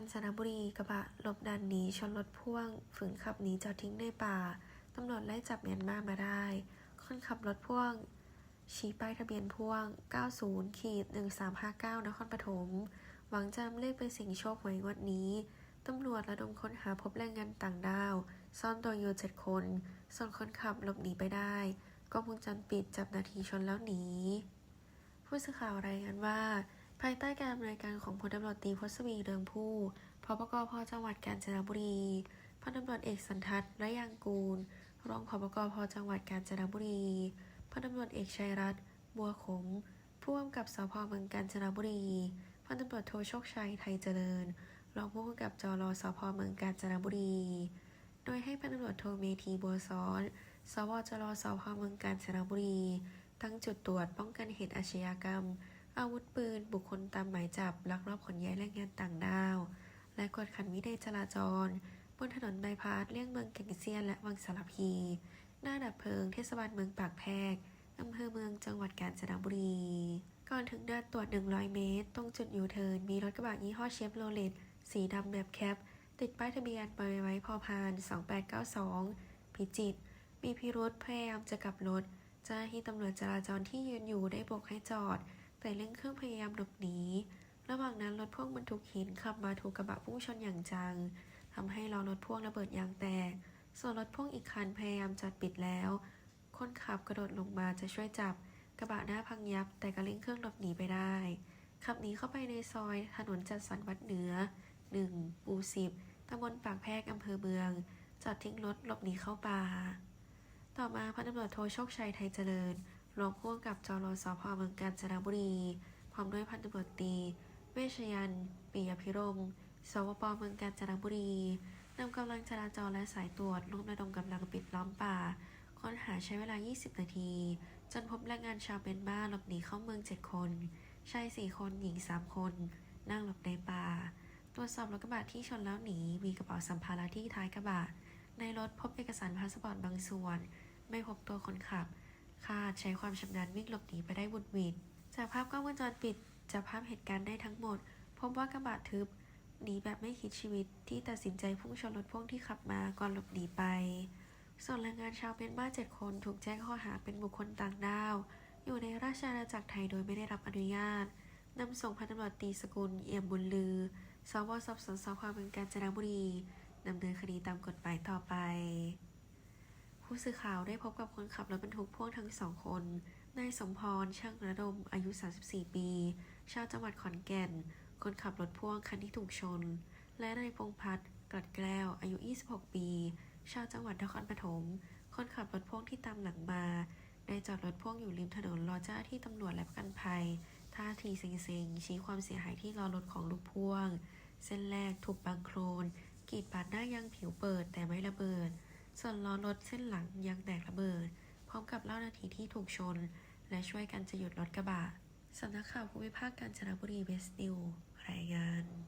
กระบะหลบด่านหนีชนรถพ่วง ฝืนขับหนีจอดทิ้งในป่า ตำรวจไล่จับเมียนมามาได้ คนขับรถพ่วง ชี้ป้ายทะเบียนพ่วง 90ขีด1359 นครปฐม หวังจำเลขไปเสิงโชคหวยงวดนี้ ตำรวจระดมค้นหาพบแรงงานต่างด้าว ซ่อนตัวอยู่เจ็ดคน ส่วนคนขับหลบหนีไปได้กล้องวงจรปิดจับนาทีชนแล้วหนี ผู้สื่อข่าวรายงานว่า ภายใต้การดำเนินการของพลตำรวจตีพศวีเรืองผู้พบกพจังหวัดกาญจนบุรีพันตำรวจเอกสันทัศน์และยางกูล รองพบกพจังหวัดกาญจนบุรีพันตำรวจเอกชัยรัตน์บัวขมผู้กำกับสพเมืองกาญจนบุรีพันตำรวจโทโชคชัยไทยเจริญ รองผู้กำกับจรสพเมืองกาญจนบุรี โดยให้พันตำรวจโทเมธีบัวซ้อนสวจรสพเมืองกาญจนบุรี ตั้งจุดตรวจป้องกันเหตุอาชญากรรม อาวุธปืน บุคคลตามหมายจับ ลักลอบขนย้ายแรงงานต่างด้าว และกวดขันวินัยจราจร บนถนนบายพาสเลี่ยงเมืองแก่งเซียนและวังสารพี หน้าดับเพลิงเทศบาลเมืองปากแพรกอำเภอเมืองจังหวัดกาญจนบุรี ก่อนถึงด่านตรวจ 100 เมตร ตรงจุดยูเทิร์นมีรถกระบะยี่ห้อเชฟโรเลตสีดำแบบแคป ติดป้ายทะเบียนใบไม้พอพาน 2892 พิจิตรมีพิรุธพยายามจะกลับรถเจ้าหน้าที่ตำรวจจราจรที่ยืนอยู่ได้โบกให้จอด แต่เร่งเครื่องพยายามหลบหนี ระหว่างนั้นรถพ่วงบรรทุกหินขับมาถูกกระบะพุ่งชนอย่างจังทำให้ล้อรถพ่วงระเบิดยางแตก ส่วนรถพ่วงอีกคันพยายามจอดปิดแล้ว คนขับกระโดดลงมาจะช่วยจับ กระบะหน้าพังยับ แต่ก็เร่งเครื่องหลบหนีไปได้ ขับหนีเข้าไปในซอยถนนจัดสรรวัดเหนือ1หมู่10ตำบลปากแพรกอำเภอเมือง จอดทิ้งรถหลบหนีเข้าป่า ต่อมาพันตำรวจโทโชคชัยไทยเจริญ รองผู้กำกับจรสพเมืองกาญจนบุรี พร้อมด้วยพันตำรวจตี เวชยันปิยพิรมสวปเมืองกาญจนบุรีนำกำลังจราจรและสายตรวจร่วมระดมกำลังปิดล้อมป่า ค้นหาใช้เวลา 20 นาที จนพบแรงงานชาวเมียนมาหลบหนีเข้าเมือง 7 คนชาย 4 คนหญิง 3 คน นั่งหลบในป่า ตรวจสอบรถกระบะที่ชนแล้วหนี มีกระเป๋าสัมภาระที่ท้ายกระบะ ในรถพบเอกสารพาสปอร์ตบางส่วน ไม่พบตัวคนขับ คาดใช้ความชำนาญวิ่งหลบหนีไปได้บุดหวิดจากภาพกล้องวงจรปิดจับภาพเหตุการณ์ได้ทั้งหมด พบว่ากระบะทึบหนีแบบไม่คิดชีวิตที่ตัดสินใจพุ่งชนรถพ่วงที่ขับมาก่อนหลบหนีไป ส่วนแรงงานชาวเมียนมาเจ็ดคนถูกแจ้งข้อหาเป็นบุคคลต่างด้าว อยู่ในราชอาณาจักรไทยโดยไม่ได้รับอนุญาตนำส่งพันตำรวจตีสกุลเอี่ยมบุญลือ สวสอบสวนสพเมืองกาญจนบุรีดำเนินคดีตามกฎหมายต่อไป ผู้สื่อข่าวได้พบกับคนขับรถบรรทุกพ่วงทั้งสองคน นายสมพร ช่างระดม อายุ 34 ปี ชาวจังหวัดขอนแก่น คนขับรถพ่วงคันที่ถูกชน และนายพงพัฒน์กลัดแก้ว อายุ 26 ปี ชาวจังหวัดนครปฐม คนขับรถพ่วงที่ตามหลังมา ได้จอดรถพ่วงอยู่ริมถนนรอเจ้าที่ตำรวจและประกันภัย ท่าทีเซ็งๆ ชี้ความเสียหายที่ล้อรถของลูกพ่วง เส้นแรกถูกบางโครนกีดปาดหน้ายังผิวเปิดแต่ไม่ระเบิด ส่วนล้อรถเส้นหลังยังแตกระเบิด พร้อมกับเล่านาทีที่ถูกชน และช่วยกันจะหยุดรถกระบะสำนักข่าวภูมิภาคกาญจนบุรีเวสต์นิวรายงาน